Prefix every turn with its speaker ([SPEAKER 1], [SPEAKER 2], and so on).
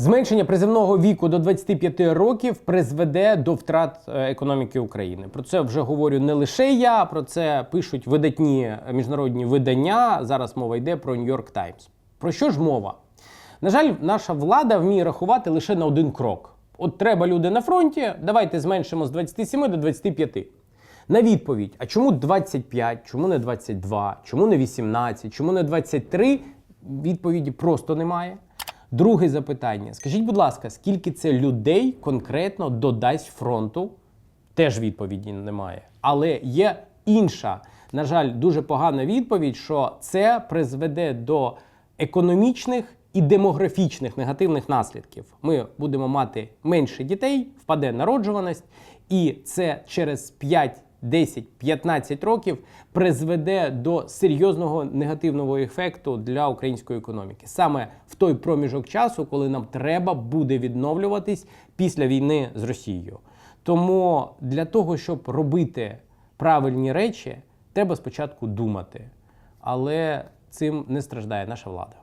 [SPEAKER 1] Зменшення призивного віку до 25 років призведе до втрат е, економіки України. Про це вже говорю не лише я, про це пишуть видатні міжнародні видання. Зараз мова йде про Нью-Йорк Таймс. Про що ж мова? На жаль, наша влада вміє рахувати лише на один крок. От треба люди на фронті, давайте зменшимо з 27 до 25. На відповідь: а чому 25, чому не 22, чому не 18, чому не 23? Відповіді просто немає. Друге запитання: скажіть, будь ласка, скільки це людей конкретно додасть фронту? Теж відповіді немає. Але є інша, на жаль, дуже погана відповідь, що це призведе до економічних і демографічних негативних наслідків. Ми будемо мати менше дітей, впаде народжуваність, і це через 5, 10, 15 років призведе до серйозного негативного ефекту для української економіки. Саме в той проміжок часу, коли нам треба буде відновлюватись після війни з Росією. Тому для того, щоб робити правильні речі, треба спочатку думати. Але цим не страждає наша влада.